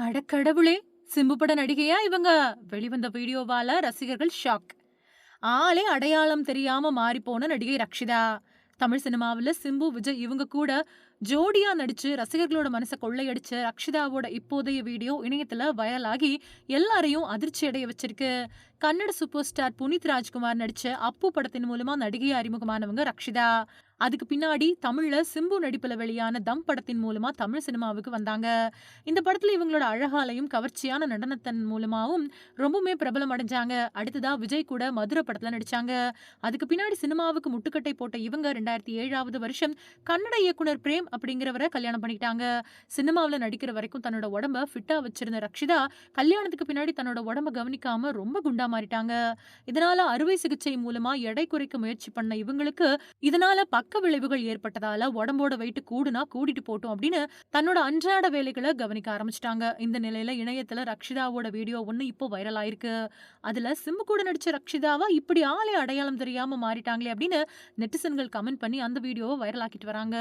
அடக்கடவுளே சிம்பு பட நடிகையா இவங்க? வெளிவந்த வீடியோவால ரசிகர்கள் ஷாக். ஆளே அடையாளம் தெரியாம மாறிப்போன நடிகை ரக்ஷிதா. தமிழ் சினிமாவுல சிம்பு, விஜய் இவங்க கூட ஜோடியா நடிச்சு ரசிகர்களோட மனச கொள்ளையடிச்ச ரக்ஷிதாவோட இப்போதைய வீடியோ இணையத்துல வைரலாகி எல்லாரையும் அதிர்ச்சி அடைய வச்சிருக்கு. கன்னட சூப்பர் ஸ்டார் புனித் ராஜ்குமார் நடிச்ச அப்பு படத்தின் மூலமா நடிகையா அறிமுகமானவங்க ரக்ஷிதா. அதுக்கு பின்னாடி தமிழ்ல சிம்பு நடிப்புல வெளியான தம் படத்தின் மூலமா தமிழ் சினிமாவுக்கு வந்தாங்க. இந்த படத்துல இவங்களோட அழகாலையும் கவர்ச்சியான நடனத்தின் மூலமாவும் ரொம்பவுமே பிரபலம் அடைஞ்சாங்க. அடுத்ததா விஜய் கூட மதுரை படத்துல நடிச்சாங்க. அதுக்கு பின்னாடி சினிமாவுக்கு முட்டுக்கட்டை போட்ட இவங்க 2007வது வருஷம் கன்னட இயக்குனர் பிரேம் அப்படிங்கிறவரை கல்யாணம் பண்ணிக்கிட்டாங்க. சினிமாவுல நடிக்கிற வரைக்கும் தன்னோட உடம்ப ஃபிட்டா வச்சிருந்த ரக்ஷிதா, கல்யாணத்துக்கு பின்னாடி தன்னோட உடம்ப கவனிக்காம ரொம்ப குண்டா மாறிட்டாங்க. இதனால அறுவை சிகிச்சை மூலமா எடை குறைக்க முயற்சி பண்ண இவங்களுக்கு, இதனால பக்க விளைவுகள் ஏற்பட்டதால உடம்போட வெயிட் கூடுனா கூடிட்டு போட்டும் அப்படின்னு தன்னோட அன்றாட வேலைகளை கவனிக்க ஆரம்பிச்சுட்டாங்க. இந்த நிலையில இணையத்துல ரக்ஷிதாவோட வீடியோ ஒண்ணு இப்போ வைரல் ஆயிருக்கு. அதுல சிம்பு கூட நடிச்ச ரக்ஷிதாவா இப்படி ஆளே அடையாளம் தெரியாம மாறிட்டாங்களே அப்படின்னு நெட்டிசன்கள் கமெண்ட் பண்ணி அந்த வீடியோவை வைரல் ஆக்கிட்டு வராங்க.